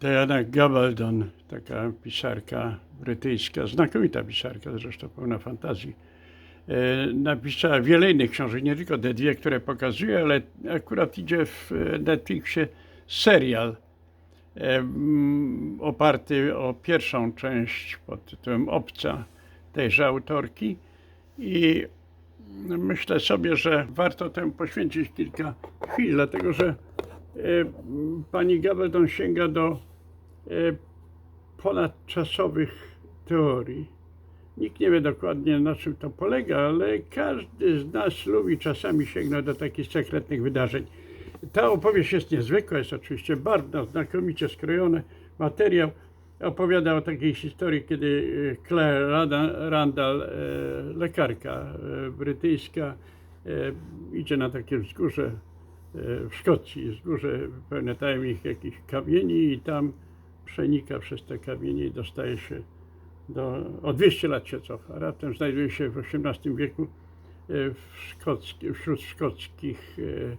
Diana Gabaldon, taka pisarka brytyjska, znakomita pisarka, zresztą pełna fantazji, e, napisała wiele innych książek, nie tylko te dwie, które pokazuję, ale akurat idzie w Netflixie serial e, mm, oparty o pierwszą część pod tytułem Obca tejże autorki. I myślę sobie, że warto temu poświęcić kilka chwil, dlatego że e, pani Gabaldon sięga do ponadczasowych teorii. Nikt nie wie dokładnie na czym to polega, ale każdy z nas lubi czasami sięgnąć do takich sekretnych wydarzeń. Ta opowieść jest niezwykła, jest oczywiście barwna, znakomicie skrojony materiał. Opowiada o takiej historii, kiedy e, Claire Randall, e, lekarka brytyjska, idzie na takie wzgórze w Szkocji, wzgórze pełne tajemnic jakichś kamieni i tam przenika przez te kamienie i dostaje się do, o 200 lat się cofa. Raptem znajduje się w XVIII wieku e, w szkocki, wśród szkockich e,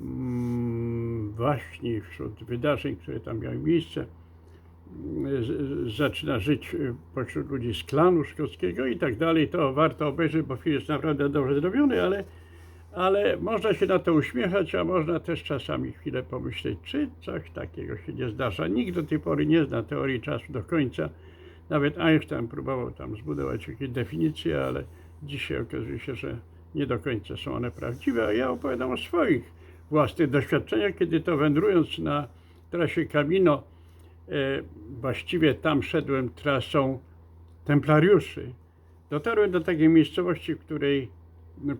mm, waśni, wśród wydarzeń, które tam miały miejsce. Z- Zaczyna żyć e, pośród ludzi z klanu szkockiego i tak dalej. To warto obejrzeć, bo film jest naprawdę dobrze zrobiony, ale, ale można się na to uśmiechać, a można też czasami chwilę pomyśleć, czy coś takiego się nie zdarza. Nikt do tej pory nie zna teorii czasu do końca. Nawet Einstein próbował tam zbudować jakieś definicje, ale dzisiaj okazuje się, że nie do końca są one prawdziwe. A ja opowiadam o swoich własnych doświadczeniach, kiedy to wędrując na trasie Camino, e, właściwie tam szedłem trasą Templariuszy. Dotarłem do takiej miejscowości, w której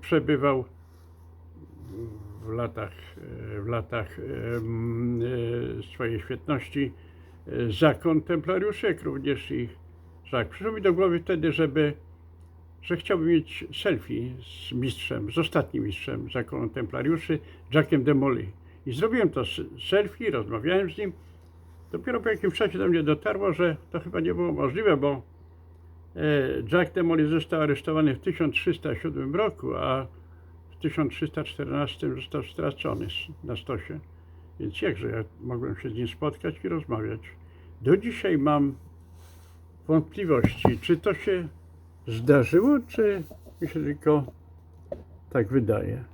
przebywał latach, e, w latach e, e, swojej świetności zakon templariuszy, jak również ich żak. Przyszło mi do głowy wtedy, żeby, że chciałbym mieć selfie z mistrzem, z ostatnim mistrzem zakonu templariuszy, Jackiem de Molay. I zrobiłem to selfie, rozmawiałem z nim. Dopiero po jakimś czasie do mnie dotarło, że to chyba nie było możliwe, bo Jack de Molay został aresztowany w 1307 roku, a w 1314 został stracony na stosie. Więc jakże ja mogłem się z nim spotkać i rozmawiać. Do dzisiaj mam wątpliwości, czy to się zdarzyło, czy mi się tylko tak wydaje.